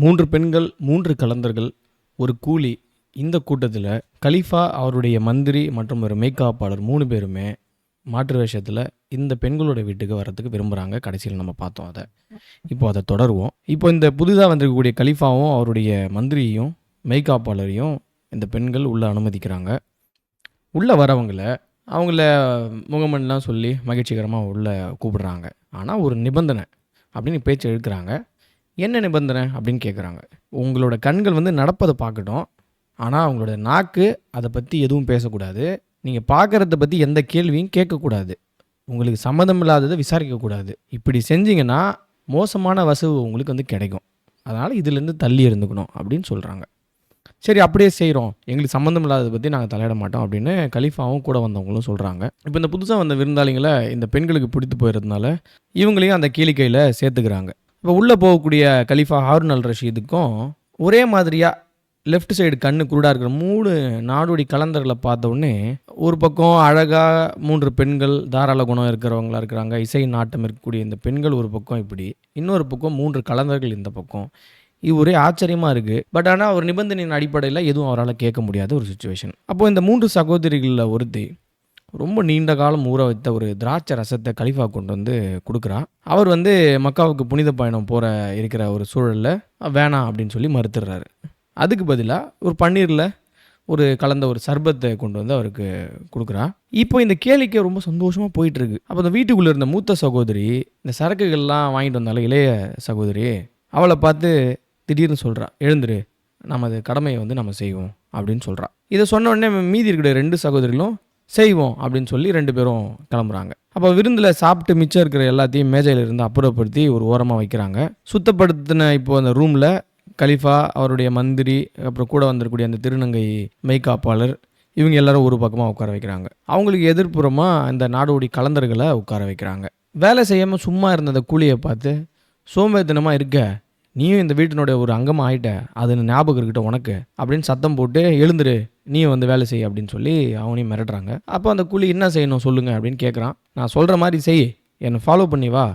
மூன்று பெண்கள் மூன்று கலந்தர்கள். ஒரு கூலி. இந்த கூட்டத்தில் கலீஃபா அவருடைய மந்திரி மற்றும் ஒரு மேக்காப்பாளர் மூணு பேருமே மாற்று வேஷத்தில் இந்த பெண்களோட வீட்டுக்கு வரத்துக்கு விரும்புகிறாங்க கடைசியில் நம்ம பார்த்தோம் அதை. இப்போ அதை தொடருவோம். இப்போ இந்த புதிதாக வந்திருக்கக்கூடிய கலீஃபாவும் அவருடைய மந்திரியையும் மெய்காப்பாளரையும் இந்த பெண்கள் உள்ளே அனுமதிக்கிறாங்க. உள்ளே வரவங்கள அவங்கள முகமன்லாம் சொல்லி மகிழ்ச்சிகரமாக உள்ளே கூப்பிடுறாங்க. ஆனால் ஒரு நிபந்தனை அப்படின்னு பேச்சு எழுக்கிறாங்க என்ன நிபந்தனை அப்படின்னு கேட்குறாங்க உங்களோட கண்கள் வந்து நடப்பதை பார்க்கட்டும். ஆனால் அவங்களோட நாக்கு அதை பற்றி எதுவும் பேசக்கூடாது. நீங்கள் பார்க்குறத பற்றி எந்த கேள்வியும் கேட்கக்கூடாது. உங்களுக்கு சம்மந்தம் இல்லாததை விசாரிக்கக்கூடாது இப்படி செஞ்சிங்கன்னா மோசமான வசவு உங்களுக்கு வந்து கிடைக்கும். அதனால் இதுலேருந்து தள்ளி இருந்துக்கணும் அப்படின்னு சொல்கிறாங்க சரி அப்படியே செய்கிறோம் எங்களுக்கு சம்மந்தம் இல்லாததை பற்றி நாங்கள் தலையிட மாட்டோம் அப்படின்னு கலீஃபாவும் கூட வந்தவங்களும் சொல்கிறாங்க இப்போ இந்த புதுசாக வந்த விருந்தாளிங்களை இந்த பெண்களுக்கு பிடித்து போயிருந்தனால இவங்களையும் அந்த கேளிக்கையில் சேர்த்துக்கிறாங்க. இப்போ உள்ளே போகக்கூடிய கலீஃபா ஹாரூன் அல் ரஷீதுக்கும் ஒரே மாதிரியாக லெஃப்ட் சைடு கண்ணு குருடாக இருக்கிற மூணு நாடோடி கலந்தர்களை பார்த்த உடனே ஒரு பக்கம் அழகாக மூன்று பெண்கள் தாராள குணம் இருக்கிறவங்களா இருக்கிறாங்க இசை நாட்டம் இருக்கக்கூடிய இந்த பெண்கள் ஒரு பக்கம் இப்படி இன்னொரு பக்கம் மூன்று கலந்தர்கள் இந்த பக்கம். இது ஒரே ஆச்சரியமாக இருக்குது பட் ஆனால் ஒரு நிபந்தனையின் அடிப்படையில் எதுவும் அவரால் கேட்க முடியாத ஒரு சுச்சுவேஷன் அப்போது இந்த மூன்று சகோதரிகளில் ஒருத்தி ரொம்ப நீண்ட காலம் ஊற வைத்த ஒரு திராட்சை ரசத்தை கலிஃபா கொண்டு வந்து கொடுக்குறான் அவர் வந்து மக்காவுக்கு புனித பயணம் போகிற இருக்கிற ஒரு சூழலில் வேணாம் அப்படின்னு சொல்லி மறுத்துடுறாரு. அதுக்கு பதிலாக ஒரு பன்னீரில் ஒரு கலந்த ஒரு சர்பத்தை கொண்டு வந்து அவருக்கு கொடுக்குறா. இப்போ இந்த கேளிக்கை ரொம்ப சந்தோஷமாக போயிட்டுருக்கு. அப்போ இந்த வீட்டுக்குள்ளே இருந்த மூத்த சகோதரி இந்த சரக்குகள்லாம் வாங்கிட்டு வந்தாலும் இளைய சகோதரி அவளை பார்த்து திடீர்னு சொல்கிறா எழுந்துரு நமது கடமையை வந்து நம்ம செய்வோம் அப்படின்னு சொல்கிறா இதை சொன்ன உடனே மீதி இருக்கிற ரெண்டு சகோதரிகளும் செய்வோம் அப்படின்னு சொல்லி ரெண்டு பேரும் கிளம்புறாங்க. அப்போ விருந்தில் சாப்பிட்டு மிச்சம் இருக்கிற எல்லாத்தையும் மேஜையில் இருந்து அப்புறப்படுத்தி ஒரு ஓரமாக வைக்கிறாங்க. சுத்தப்படுத்தின இப்போ அந்த ரூமில் கலிஃபா அவருடைய மந்திரி அப்புறம் கூட வந்திருக்கக்கூடிய அந்த திருநங்கை மெய்காப்பாளர் இவங்க எல்லாரும் ஒரு பக்கமாக உட்கார வைக்கிறாங்க. அவங்களுக்கு எதிர்ப்புறமாக அந்த நாடோடி கலந்தர்களை உட்கார வைக்கிறாங்க. வேலை செய்யாமல் சும்மா இருந்த அந்த கூலியை பார்த்து சோம்பேறித்தனமாக இருக்க நீயும் இந்த வீட்டினுடைய ஒரு அங்கமாக ஆகிட்ட அது ஞாபகம் இருக்கட்டும் உனக்கு அப்படின்னு சத்தம் போட்டு எழுந்துரு நீயும் வந்து வேலை செய் அப்படின்னு சொல்லி அவனையும் மிரட்டுறாங்க. அப்போ அந்த கூலி என்ன செய்யணும் சொல்லுங்க அப்படின்னு கேட்குறான் நான் சொல்கிற மாதிரி செய் என்னை ஃபாலோ பண்ணி வா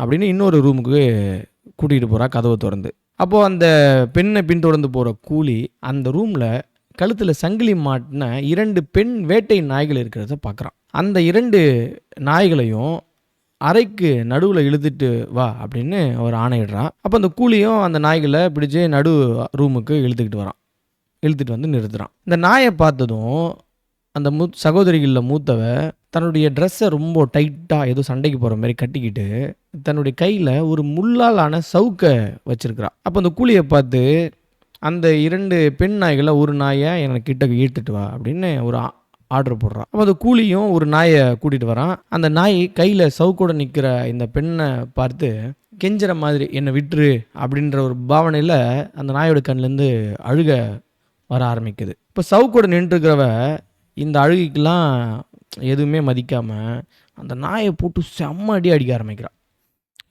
அப்படின்னு இன்னொரு ரூமுக்கு கூட்டிகிட்டு போகிறா கதவை திறந்து. அப்போது அந்த பெண்ணை பின்தொடர்ந்து போகிற கூலி அந்த ரூமில் கழுத்தில் சங்கிலி மாட்டின இரண்டு பெண் வேட்டை நாய்கள் இருக்கிறத பார்க்குறான் அந்த இரண்டு நாய்களையும் அறைக்கு நடுவில் இழுத்துட்டு வா அப்படின்னு அவர் ஆணையிடுறான். அப்போ அந்த கூலியும் அந்த நாய்களை பிடிச்சி நடு ரூமுக்கு இழுத்துக்கிட்டு வரான். இழுத்துட்டு வந்து நிறுத்துகிறான் இந்த நாயை பார்த்ததும் அந்த மூ சகோதரிகளில் மூத்தவ தன்னுடைய ட்ரெஸ்ஸை ரொம்ப டைட்டாக ஏதோ சண்டைக்கு போகிற மாதிரி கட்டிக்கிட்டு தன்னுடைய கையில் ஒரு முள்ளாலான சவுக்கை வச்சுருக்கிறான் அப்போ அந்த கூலியை பார்த்து அந்த இரண்டு பெண் நாய்களை ஒரு நாயை எனக்கு கிட்ட ஈட்டுட்டு வா அப்படின்னு ஒரு ஆர்டர் போடுறான். அப்போ அந்த கூலியும் ஒரு நாயை கூட்டிகிட்டு வரான். அந்த நாய் கையில் சவுக்கோடு நிற்கிற இந்த பெண்ணை பார்த்து கெஞ்சுற மாதிரி என்னை விட்டுரு அப்படின்ற ஒரு பாவனையில் அந்த நாயோட கண்ணிலேருந்து அழுக வர ஆரம்பிக்குது. இப்போ சவுக்கோடு நின்றுருக்கிறவ இந்த அழுகைக்கெல்லாம் எதுவுமே மதிக்காமல் அந்த நாயை போட்டு செம்ம அடி அடிக்க ஆரம்பிக்கிறான்.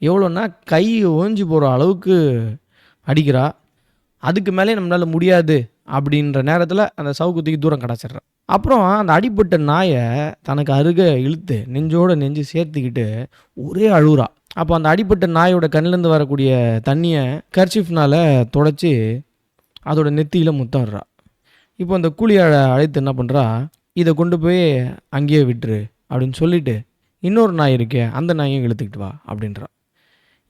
எவ்வளோன்னா கை ஓஞ்சி போகிற அளவுக்கு அடிக்கிறா. அதுக்கு மேலே நம்மளால் முடியாது. அப்படின்ற நேரத்தில் அந்த சவுக்குத்திக்கு தூரம் கிடச்சிட்றான். அப்புறம் அந்த அடிப்பட்ட நாயை தனக்கு அருக இழுத்து நெஞ்சோட நெஞ்சு சேர்த்துக்கிட்டு ஒரே அழுகுறா. அப்போ அந்த அடிப்பட்ட நாயோட கண்ணிலேருந்து வரக்கூடிய தண்ணியை கர்ச்சிஃப்னால் தொடச்சி அதோட நெத்தியில் முத்தம்றா இப்போ அந்த கூலியை அழைத்து என்ன பண்ணுறா இதை கொண்டு போய் அங்கேயே விட்டுரு அப்படின்னு சொல்லிட்டு இன்னொரு நாய் இருக்கே அந்த நாயையும் இழுத்துக்கிட்டு வா அப்படின்றா.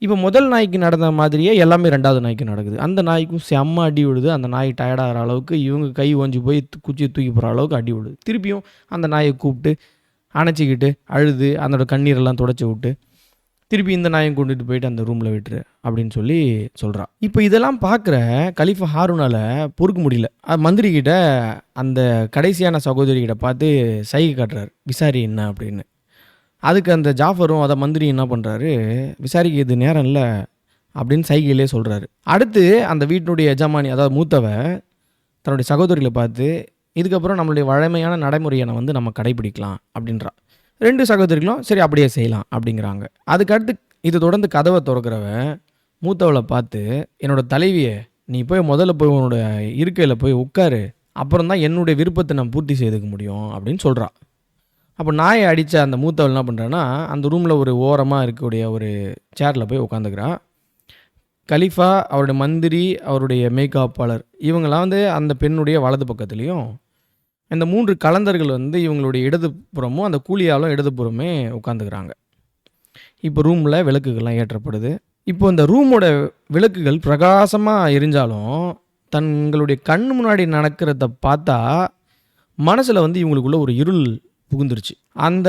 இப்போ முதல் நாய்க்கு நடந்த மாதிரியே எல்லாமே ரெண்டாவது நாய்க்கு நடக்குது. அந்த நாய்க்கும் செம்ம அடி விடுது அந்த நாய் டயர்டாகிற அளவுக்கு இவங்க கை ஓஞ்சி போய் குச்சி குச்சியை தூக்கி போகிற அளவுக்கு அடி விடுது திருப்பியும் அந்த நாயை கூப்பிட்டு அணைச்சிக்கிட்டு அழுது அதனோட கண்ணீரெல்லாம் தொடச்சி விட்டு திருப்பி இந்த நாயும் கொண்டுட்டு போயிட்டு அந்த ரூமில் விட்டுரு அப்படின்னு சொல்லி சொல்கிறான் இப்போ இதெல்லாம் பார்க்குற கலிஃபா ஹாரூனால பொறுக்க முடியல. அது மந்திரி அந்த கடைசியான சகோதரிகிட்ட பார்த்து சைகை காட்டுறாரு. விசாரி என்ன அப்படின்னு. அதுக்கு அந்த ஜாஃபரும் அதை மந்திரி என்ன பண்ணுறாரு விசாரிக்க இது நேரம் இல்லை அப்படின்னு சைகையிலே சொல்கிறாரு அடுத்து அந்த வீட்டினுடைய எஜமானி அதாவது மூத்தவ தன்னுடைய சகோதரிகளை பார்த்து இதுக்கப்புறம் நம்மளுடைய வழமையான நடைமுறையை வந்து நம்ம கடைபிடிக்கலாம் அப்படின்றா. ரெண்டு சகோதரிகளும் சரி அப்படியே செய்யலாம் அப்படிங்கிறாங்க. அதுக்கடுத்து இது தொடர்ந்து கதவை திறக்கிறவ மூத்தவளை பார்த்து என்னோட தலைவியை நீ போய் முதல்ல போய் உன்னோட இருக்கையில் போய் உட்காரு. அப்புறம் தான் என்னுடைய விருப்பத்தை நான் பூர்த்தி செய்துக்க முடியும் அப்படின்னு சொல்கிறா அப்போ நாயை அடித்த அந்த மூத்தவள் என்ன பண்ணுறான்னா அந்த ரூமில் ஒரு ஓரமாக இருக்கக்கூடிய ஒரு சேரில் போய் உட்காந்துக்கிறான் கலிஃபா அவருடைய மந்திரி அவருடைய மேக்கப்பாளர் இவங்கெல்லாம் வந்து அந்த பெண்ணுடைய வலது பக்கத்துலேயும் இந்த மூன்று கலந்தர்கள் வந்து இவங்களுடைய இடதுபுறமும் அந்த கூலியாலும் இடதுபுறமே உட்காந்துக்கிறாங்க இப்போ ரூமில் விளக்குகள்லாம் ஏற்றப்படுது. இப்போ இந்த ரூமோட விளக்குகள் பிரகாசமாக எரிஞ்சாலும் தங்களுடைய கண் முன்னாடி நடக்கிறத பார்த்தா மனசில் வந்து இவங்களுக்குள்ள ஒரு இருள் புகுந்துருச்சு. அந்த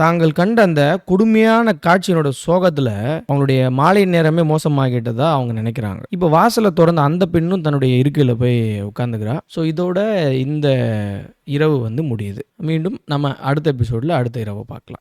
தாங்கள் கண்ட அந்த கொடுமையான காட்சியினோட சோகத்தில் அவங்களுடைய மாலை நேரமே மோசமாகிட்டதா அவங்க நினைக்கிறாங்க. இப்போ வாசலை திறந்த அந்த பெண்ணும் தன்னுடைய இருக்கையில் போய் உட்காந்துக்கிறா ஸோ இதோட இந்த இரவு வந்து முடியுது. மீண்டும் நம்ம அடுத்த எபிசோடில் அடுத்த இரவை பார்க்கலாம்.